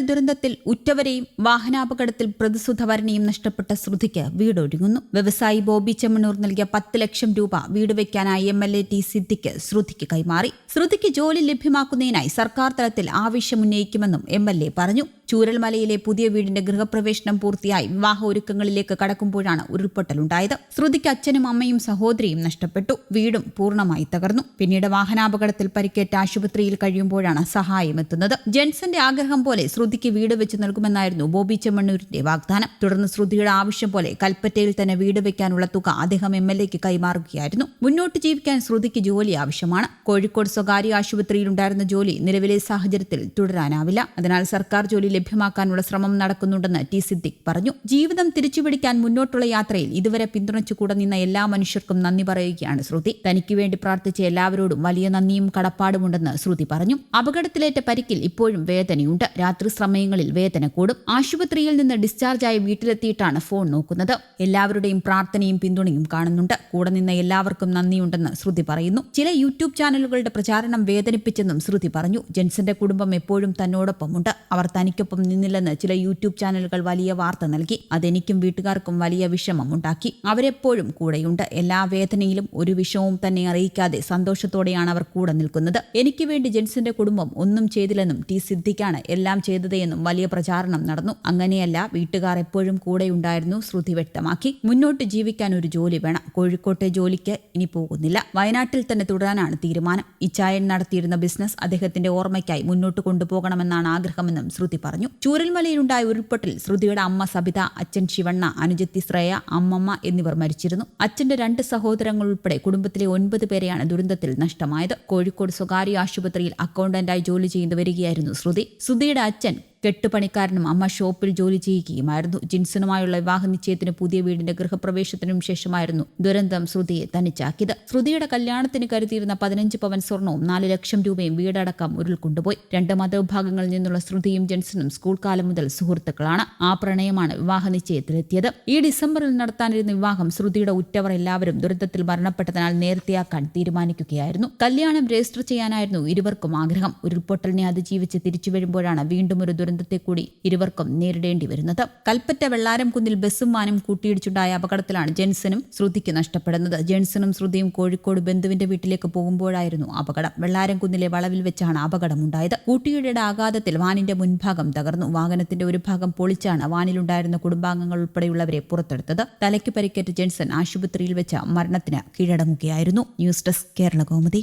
ദുരന്തത്തിൽ ഉറ്റവരെയും വാഹനാപകടത്തിൽ പ്രതിസുധവരനെയും നഷ്ടപ്പെട്ട ശ്രുതിക്ക് വീടൊരുങ്ങുന്നു. വ്യവസായി ബോബി ചെമ്മണൂർ നൽകിയ പത്ത് ലക്ഷം രൂപ വീട് വയ്ക്കാനായി M L A T Siddique ശ്രുതിക്ക് കൈമാറി. ശ്രുതിക്ക് ജോലി ലഭ്യമാക്കുന്നതിനായി സർക്കാർ തലത്തിൽ ആവശ്യമുന്നയിക്കുമെന്നും എം എൽ എ പറഞ്ഞു. ചൂരൽമലയിലെ പുതിയ വീടിന്റെ ഗൃഹപ്രവേശനം പൂർത്തിയായി. വിവാഹ ഒരുക്കങ്ങളിലേക്ക് കടക്കുമ്പോഴാണ് ഉരുൾപൊട്ടലുണ്ടായത്. ശ്രുതിക്ക് അച്ഛനും അമ്മയും സഹോദരിയും നഷ്ടപ്പെട്ടു. വീടും പൂർണമായി തകർന്നു. പിന്നീട് വാഹനാപകടത്തിൽ പരിക്കേറ്റ ആശുപത്രിയിൽ കഴിയുമ്പോഴാണ് സഹായം എത്തുന്നത്. ജെൻസന്റെ ആഗ്രഹം പോലെ ശ്രുതിക്ക് വീട് വെച്ച് നൽകുമെന്നായിരുന്നു ബോബി ചെമ്മണ്ണൂരിന്റെ വാഗ്ദാനം. തുടർന്ന് ശ്രുതിയുടെ ആവശ്യം പോലെ കൽപ്പറ്റയിൽ തന്നെ വീട് വെക്കാനുള്ള തുക അദ്ദേഹം എം എൽ എക്ക് കൈമാറുകയായിരുന്നു. മുന്നോട്ട് ജീവിക്കാൻ ശ്രുതിക്ക് ജോലി ആവശ്യമാണ്. കോഴിക്കോട് സ്വകാര്യ ആശുപത്രിയിലുണ്ടായിരുന്ന ജോലി നിലവിലെ സാഹചര്യത്തിൽ തുടരാനാവില്ല. അതിനാൽ സർക്കാർ ജോലി ലഭ്യമാക്കാനുള്ള ശ്രമം നടക്കുന്നുണ്ടെന്ന് ടി സിദ്ദിഖ് പറഞ്ഞു. ജീവിതം തിരിച്ചുപിടിക്കാൻ മുന്നോട്ടുള്ള യാത്രയിൽ ഇതുവരെ പിന്തുണച്ചു കൂടെ നിന്ന എല്ലാ മനുഷ്യർക്കും നന്ദി പറയുകയാണ് ശ്രുതി. തനിക്ക് വേണ്ടി പ്രാർത്ഥിച്ച എല്ലാവരോടും വലിയ നന്ദിയും കടപ്പാടുമുണ്ടെന്ന് ശ്രുതി പറഞ്ഞു. അപകടത്തിലേറ്റ പരിക്കിൽ ഇപ്പോഴും വേദനയുണ്ട്. രാത്രി സമയങ്ങളിൽ വേദന കൂടും. ആശുപത്രിയിൽ നിന്ന് ഡിസ്ചാർജായി വീട്ടിലെത്തിയിട്ടാണ് ഫോൺ നോക്കുന്നത്. എല്ലാവരുടെയും പ്രാർത്ഥനയും പിന്തുണയും കാണുന്നുണ്ട്. കൂടെ നിന്ന എല്ലാവർക്കും നന്ദിയുണ്ടെന്ന് ശ്രുതി പറയുന്നു. ചില യൂട്യൂബ് ചാനലുകളുടെ പ്രചാരണം വേദനിപ്പിച്ചെന്നും ശ്രുതി പറഞ്ഞു. ജെൻസന്റെ കുടുംബം എപ്പോഴും തന്നോടൊപ്പമുണ്ട്. അവർ തനിക്കൊപ്പം നിന്നില്ലെന്ന് ചില യൂട്യൂബ് ചാനലുകൾ വലിയ വാർത്ത നൽകി. അതെനിക്കും വീട്ടുകാർക്കും വലിയ വിഷമമുണ്ടാക്കി. അവരെപ്പോഴും കൂടെയുണ്ട്. എല്ലാ വേദനയിലും ഒരു വിഷമവും തന്നെ അറിയിക്കാതെ സന്തോഷത്തോടെയാണ് അവർ കൂടെ നിൽക്കുന്നത്. എനിക്ക് വേണ്ടി ജെൻസിന്റെ കുടുംബം ഒന്നും ചെയ്തില്ലെന്നും ടി സിദ്ധിക്കാണ് എല്ലാം ചെയ്തതെന്നും വലിയ പ്രചാരണം നടന്നു. അങ്ങനെയല്ല വീട്ടുകാർ എപ്പോഴും കൂടെയുണ്ടായിരുന്നു ശ്രുതി വ്യക്തമാക്കി. മുന്നോട്ട് ജീവിക്കാൻ ഒരു ജോലി വേണം. കോഴിക്കോട്ടെ ജോലിക്ക് ഇനി പോകുന്നില്ല. വയനാട്ടിൽ തന്നെ തുടരാനാണ് തീരുമാനം. ഇച്ചായൻ നടത്തിയിരുന്ന ബിസിനസ് അദ്ദേഹത്തിന്റെ ഓർമ്മയ്ക്കായി മുന്നോട്ട് കൊണ്ടുപോകണമെന്നാണ് ആഗ്രഹമെന്നും ശ്രുതി പറഞ്ഞു. ചൂരൽമലയിലുണ്ടായ ഉരുൾപൊട്ടൽ ശ്രുതിയുടെ അമ്മ സബിത അച്ഛൻ ശിവണ്ണ അനുജത്തി ശ്രേയ അമ്മമ്മ എന്നിവർ മരിച്ചിരുന്നു. അച്ഛന്റെ രണ്ട് സഹോദരങ്ങൾ ഉൾപ്പെടെ കുടുംബത്തിലെ ഒൻപത് പേരെയാണ് ദുരന്തത്തിൽ നഷ്ടമായത്. കോഴിക്കോട് സ്വകാര്യ ആശുപത്രിയിൽ അക്കൗണ്ടന്റായി ജോലി ചെയ്തു വരികയായിരുന്നു ശ്രുതി. ശ്രുതിയുടെ അച്ഛൻ കെട്ടുപണിക്കാരനും അമ്മ ഷോപ്പിൽ ജോലി ചെയ്യുകയുമായിരുന്നു. ജിൻസനുമായുള്ള വിവാഹ നിശ്ചയത്തിന് പുതിയ വീടിന്റെ ഗൃഹപ്രവേശത്തിനും ശേഷമായിരുന്നു ദുരന്തം ശ്രുതിയെ തനിച്ചാക്കിയത്. ശ്രുതിയുടെ കല്യാണത്തിന് കരുതിയിരുന്ന പതിനഞ്ച് പവൻ സ്വർണവും നാല് ലക്ഷം രൂപയും വീടടക്കം ഉരുൾ കൊണ്ടുപോയി രണ്ട് മതവിഭാഗങ്ങളിൽ നിന്നുള്ള ശ്രുതിയും ജെൻസനും സ്കൂൾ കാലം മുതൽ സുഹൃത്തുക്കളാണ്. ആ പ്രണയമാണ് വിവാഹ നിശ്ചയത്തിലെത്തിയത്. ഈ ഡിസംബറിൽ നടത്താനിരുന്ന വിവാഹം ശ്രുതിയുടെ ഉറ്റവർ എല്ലാവരും ദുരന്തത്തിൽ മരണപ്പെട്ടതിനാൽ നേരത്തെയാക്കാൻ തീരുമാനിക്കുകയായിരുന്നു. കല്യാണം രജിസ്റ്റർ ചെയ്യാനായിരുന്നു ഇരുവർക്കും ആഗ്രഹം. ഉരുൾപൊട്ടലിനെ അതിജീവിച്ച് തിരിച്ചു വരുമ്പോഴാണ് വീണ്ടും ഒരു ദുരന്തത്തെ കൂടി ഇരുവർക്കും നേരിടേണ്ടി വരുന്നത് കൽപ്പറ്റ വെള്ളാരം കുന്നിൽ ബസ്സും വാനും കൂട്ടിയിടിച്ചുണ്ടായ അപകടത്തിലാണ് ജെൻസനും ശ്രുതിക്ക് നഷ്ടപ്പെടുന്നത്. ജെൻസനും ശ്രുതിയും കോഴിക്കോട് ബന്ധുവിന്റെ വീട്ടിലേക്ക് പോകുമ്പോഴായിരുന്നു അപകടം. വെള്ളാരം കുന്നിലെ വളവിൽ വെച്ചാണ് അപകടമുണ്ടായത്. കൂട്ടിയിടിയുടെ ആഘാതത്തിൽ വാനിന്റെ മുൻഭാഗം തകർന്നു. വാഹനത്തിന്റെ ഒരു ഭാഗം പൊളിച്ചാണ് വാനിലുണ്ടായിരുന്ന കുടുംബാംഗങ്ങൾ ഉൾപ്പെടെയുള്ളവരെ പുറത്തെടുത്തത്. തലയ്ക്ക് പരിക്കേറ്റ ജെൻസൺ ആശുപത്രിയിൽ വെച്ച മരണത്തിന് കീഴടങ്ങുകയായിരുന്നു. News desk Kerala Komathi